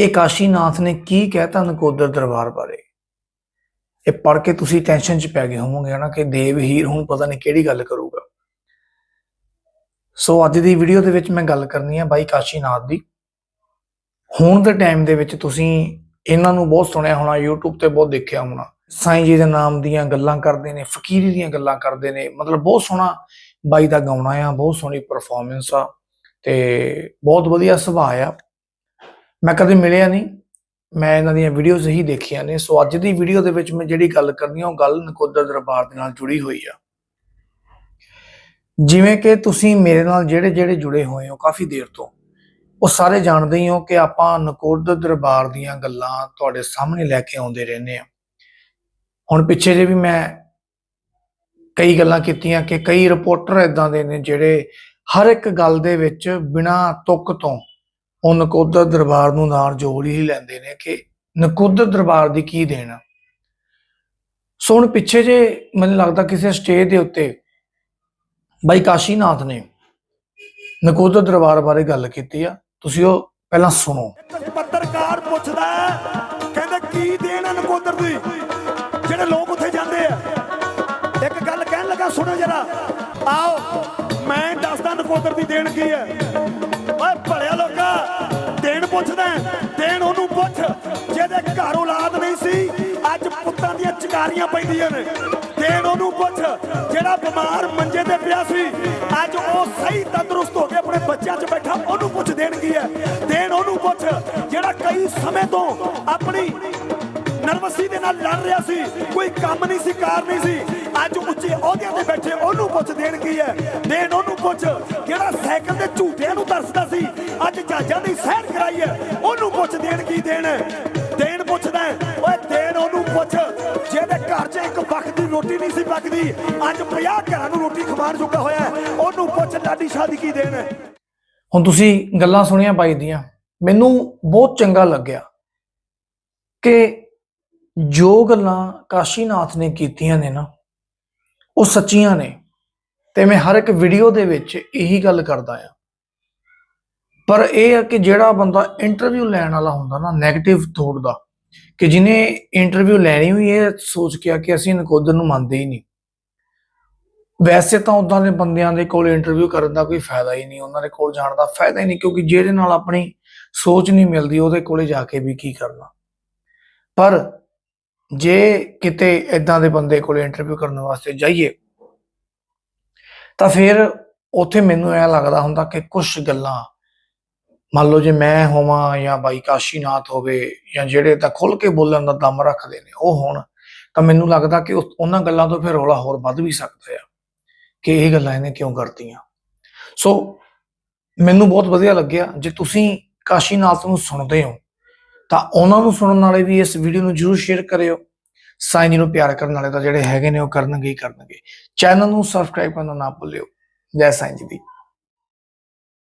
ਇਹ ਕਾਸ਼ੀਨਾਥ ਨੇ ਕੀ ਕਹਿਤਾ ਨਕੋਦਰ ਦਰਬਾਰ ਬਾਰੇ? ਇਹ ਪੜ ਕੇ ਤੁਸੀਂ ਟੈਨਸ਼ਨ 'ਚ ਪੈ ਗਏ ਹੋਵੋਗੇ ਹਨਾ ਕਿ ਦੇਵ ਹੀਰ ਹੁਣ ਪਤਾ ਨਹੀਂ ਕਿਹੜੀ ਗੱਲ ਕਰੂਗਾ। ਸੋ ਅੱਜ ਦੀ ਵੀਡੀਓ ਦੇ ਵਿੱਚ ਮੈਂ ਗੱਲ ਕਰਨੀ ਆ ਬਾਈ ਕਾਸ਼ੀਨਾਥ ਦੀ। ਹੁਣ ਦੇ ਟਾਈਮ ਦੇ ਵਿੱਚ ਤੁਸੀਂ ਇਹਨਾਂ ਨੂੰ ਬਹੁਤ ਸੁਣਿਆ ਹੋਣਾ, YouTube ਤੇ ਬਹੁਤ ਦੇਖਿਆ ਹੋਣਾ। ਸਾਈਂ ਜੀ ਦੇ ਨਾਮ ਦੀਆਂ ਗੱਲਾਂ ਕਰਦੇ ਨੇ, ਫਕੀਰੀ ਦੀਆਂ ਗੱਲਾਂ ਕਰਦੇ ਨੇ। ਮਤਲਬ ਬਹੁਤ ਸੋਹਣਾ ਬਾਈ ਦਾ ਗਾਉਣਾ ਆ, ਬਹੁਤ ਸੋਹਣੀ ਪਰਫਾਰਮੈਂਸ ਆ ਤੇ ਬਹੁਤ ਵਧੀਆ ਸੁਭਾਅ ਆ। ਮੈਂ ਕਦੇ ਮਿਲਿਆ ਨਹੀਂ। ਮੈਂ ਇਹਨਾਂ ਦੀਆਂ ਵੀਡੀਓਜ਼ ਹੀ ਦੇਖੀਆਂ ਨੇ। ਸੋ ਅੱਜ ਦੀ ਵੀਡੀਓ ਦੇ ਵਿੱਚ ਮੈਂ ਜਿਹੜੀ ਗੱਲ ਕਰਨੀ ਆ, ਉਹ ਗੱਲ ਨਕੋਦਰ ਦਰਬਾਰ ਦੇ ਨਾਲ ਜੁੜੀ ਹੋਈ ਆ। ਜਿਵੇਂ ਕਿ ਤੁਸੀਂ ਮੇਰੇ ਨਾਲ ਜਿਹੜੇ ਜਿਹੜੇ ਜੁੜੇ ਹੋਏ ਹੋ ਕਾਫੀ ਦੇਰ ਤੋਂ, ਉਹ ਸਾਰੇ ਜਾਣਦੇ ਹੀ ਹੋ ਕਿ ਆਪਾਂ ਨਕੋਦਰ ਦਰਬਾਰ ਦੀਆਂ ਗੱਲਾਂ ਤੁਹਾਡੇ ਸਾਹਮਣੇ ਲੈ ਕੇ ਆਉਂਦੇ ਰਹਿੰਦੇ ਆ। ਹੁਣ ਪਿੱਛੇ ਜੇ ਵੀ ਮੈਂ ਕਈ ਗੱਲਾਂ ਕੀਤੀਆਂ ਕਿ ਕਈ ਰਿਪੋਰਟਰ ਇਦਾਂ ਦੇ ਨੇ ਜਿਹੜੇ ਹਰ ਇੱਕ ਗੱਲ ਦੇ ਵਿੱਚ ਬਿਨਾਂ ਤੁੱਕ ਤੋਂ ਉਹ ਨਕੋਦਰ ਦਰਬਾਰ ਨੂੰ ਨਾਲ ਜੋੜ ਹੀ ਲੈਂਦੇ ਨੇ ਕਿ ਨਕੋਦਰ ਦਰਬਾਰ ਦੀ ਕੀ ਦੇਣ ਸੋ ਹੁਣ ਪਿੱਛੇ ਜੇ ਮੈਨੂੰ ਲੱਗਦਾ ਕਿਸੇ ਸਟੇਜ ਦੇ ਉੱਤੇ ਬਾਈ ਕਾਸ਼ੀਨਾਥ ਨੇ ਨਕੋਦਰ ਦਰਬਾਰ ਬਾਰੇ ਗੱਲ ਕੀਤੀ ਆ, ਤੁਸੀਂ ਉਹ ਪਹਿਲਾਂ ਸੁਣੋ। ਪੱਤਰਕਾਰ ਪੁੱਛਦਾ ਕਹਿੰਦਾ ਕੀ ਦੇਣ ਆ ਨਕੋਦਰ ਦੀ? ਜਿਹੜੇ ਲੋਕ ਉੱਥੇ ਜਾਂਦੇ ਆ। ਇੱਕ ਗੱਲ ਕਹਿਣ ਲੱਗਾ, ਸੁਣੋ ਜਰਾ। ਆਓ, ਮੈਂ ਦੱਸਦਾ ਨਕੋਦਰ ਦੀ ਦੇਣ ਕੀ ਹੈ ਪੁੱਛਦਾ ਦੇਣ ਉਹਨੂੰ ਪੁੱਛ, ਜਿਹਦੇ ਘਰ ਔਲਾਦ ਨਹੀਂ ਸੀ, ਅੱਜ ਪੁੱਤਾਂ ਦੀਆਂ ਚਕਾਰੀਆਂ ਪੈਂਦੀਆਂ ਨੇ। ਦੇਣ ਉਹਨੂੰ ਪੁੱਛ, ਜਿਹੜਾ ਬਿਮਾਰ ਮੰਜੇ ਤੇ ਪਿਆ ਸੀ, ਅੱਜ ਉਹ ਸਹੀ ਤੰਦਰੁਸਤ ਹੋ ਕੇ ਆਪਣੇ ਬੱਚਿਆਂ 'ਚ ਬੈਠਾ, ਉਹਨੂੰ ਪੁੱਛ ਦੇਣ ਕੀ ਹੈ। ਦੇਣ ਉਹਨੂੰ ਪੁੱਛ, ਜਿਹੜਾ ਕਈ ਸਮੇਂ ਤੋਂ ਆਪਣੀ ਨਰਵਸੀ ਦੇ ਨਾਲ ਲੜ ਰਿਹਾ ਸੀ, ਕੋਈ ਕੰਮ ਨਹੀਂ ਸੀ, ਕਾਰ ਨਹੀਂ ਸੀ ਅੱਜ ਉੱਚੇ ਅਹੁਦਿਆਂ ਤੇ ਬੈਠੇ, ਉਹਨੂੰ ਪੁੱਛ ਦੇਣ ਕੀ ਹੈ? ਦੇਣ ਉਹਨੂੰ ਪੁੱਛ ਜਿਹੜਾ ਸਾਈਕਲ ਦੇ ਝੂਟਿਆਂ ਨੂੰ ਤਰਸਦਾ ਸੀ, ਅੱਜ ਜਹਾਜ਼ਾਂ ਦੀ ਸੈਰ ਕਰਾਈ ਹੈ, ਉਹਨੂੰ ਪੁੱਛ ਦੇਣ ਕੀ ਦੇਣ? ਦੇਣ ਪੁੱਛਦਾ ਓਏ ਦੇਣ ਉਹਨੂੰ ਪੁੱਛ ਜਿਹਦੇ ਘਰ 'ਚ ਇੱਕ ਵਕਤ ਦੀ ਰੋਟੀ ਨਹੀਂ ਸੀ ਪੱਕਦੀ, ਅੱਜ 50 ਘਰਾਂ ਨੂੰ ਰੋਟੀ ਖਵਾਉਣ ਜੋਗਾ ਹੋਇਆ ਉਹਨੂੰ ਪੁੱਛ ਲਾਡੀ ਸ਼ਾਦੀ ਕੀ ਦੇਣ? ਹੁਣ ਤੁਸੀਂ ਗੱਲਾਂ ਸੁਣੀਆਂ ਬਾਈ ਦੀਆਂ, ਮੈਨੂੰ ਬਹੁਤ ਚੰਗਾ ਲੱਗਿਆ ਕਿ ਜੋ ਗੱਲਾਂ ਕਾਸ਼ੀਨਾਥ ਨੇ ਕੀਤੀਆਂ ਨੇ ਨਾ ਉਹ ਸੱਚੀਆਂ ਨੇ। ਤੇ ਮੈਂ ਹਰ ਇੱਕ ਵੀਡੀਓ ਦੇ ਵਿੱਚ ਇਹੀ ਗੱਲ ਕਰਦਾ ਆ। ਪਰ ਇਹ ਆ ਕਿ ਜਿਹੜਾ ਬੰਦਾ ਇੰਟਰਵਿਊ ਲੈਣ ਵਾਲਾ ਹੁੰਦਾ ਨਾ 네ਗੇਟਿਵ ਥੋਟ ਦਾ, ਕਿ ਜਿਹਨੇ ਇੰਟਰਵਿਊ ਲੈਣੀ ਹੋਈ, ਇਹ ਸੋਚ ਕੇ ਆ ਕਿ ਅਸੀਂ ਨਕੋਦਰ ਨੂੰ ਮੰਨਦੇ ਹੀ ਨਹੀਂ। ਵੈਸੇ ਤਾਂ ਉਦਾਂ ਦੇ ਬੰਦਿਆਂ ਦੇ ਕੋਲ ਇੰਟਰਵਿਊ ਕਰਨ ਦਾ ਕੋਈ ਫਾਇਦਾ ਹੀ ਨਹੀਂ, ਉਹਨਾਂ ਦੇ ਕੋਲ ਜਾਣ ਦਾ ਫਾਇਦਾ ਹੀ ਨਹੀਂ, ਕਿਉਂਕਿ ਜਿਹਦੇ ਨਾਲ ਆਪਣੀ ਸੋਚ ਨਹੀਂ ਮਿਲਦੀ, ਉਹਦੇ ਕੋਲੇ ਜਾ ਕੇ ਵੀ ਕੀ ਕਰਨਾ। ਪਰ ਜੇ ਕਿਤੇ ਇਦਾਂ ਦੇ ਬੰਦੇ ਕੋਲੇ ਇੰਟਰਵਿਊ ਕਰਨ ਵਾਸਤੇ ਜਾਈਏ, ਤਾਂ ਫਿਰ ਉੱਥੇ ਮੈਨੂੰ ਐ ਲੱਗਦਾ ਹੁੰਦਾ ਕਿ ਕੁਝ ਗੱਲਾਂ, ਮੰਨ ਲਓ ਜੇ ਮੈਂ ਹੋਵਾਂ ਜਾਂ ਬਾਈ ਕਾਸ਼ੀਨਾਥ ਹੋਵੇ ਜਾਂ ਜਿਹੜੇ ਤਾਂ ਖੁੱਲ ਕੇ ਬੋਲਣ ਦਾ ਦਮ ਰੱਖਦੇ ਨੇ, ਉਹ ਹੋਣ, ਤਾਂ ਮੈਨੂੰ ਲੱਗਦਾ ਕਿ ਉਹਨਾਂ ਗੱਲਾਂ ਤੋਂ ਫਿਰ ਰੌਲਾ ਹੋਰ ਵੱਧ ਵੀ ਸਕਦਾ ਆ ਕਿ ਇਹ ਗੱਲਾਂ ਇਹਨੇ ਕਿਉਂ ਕਰਤੀਆਂ। ਸੋ ਮੈਨੂੰ ਬਹੁਤ ਵਧੀਆ ਲੱਗਿਆ, ਜੇ ਤੁਸੀਂ ਕਾਸ਼ੀਨਾਥ ਨੂੰ ਸੁਣਦੇ ਹੋ ਤਾਂ ਉਹਨਾਂ ਨੂੰ ਸੁਣਨ ਵਾਲੇ ਵੀ ਇਸ ਵੀਡੀਓ ਨੂੰ ਜਰੂਰ ਸ਼ੇਅਰ ਕਰਿਓ। ਸਾਈਂ ਜੀ ਨੂੰ ਪਿਆਰ ਕਰਨ ਵਾਲੇ ਤਾਂ ਜਿਹੜੇ ਹੈਗੇ ਨੇ ਉਹ ਕਰਨਗੇ ਹੀ ਕਰਨਗੇ। ਚੈਨਲ ਨੂੰ ਸਬਸਕ੍ਰਾਈਬ ਕਰਨਾ ਨਾ ਭੁੱਲਿਓ। ਜੈ ਸਾਈਂ ਜੀ ਦੀ।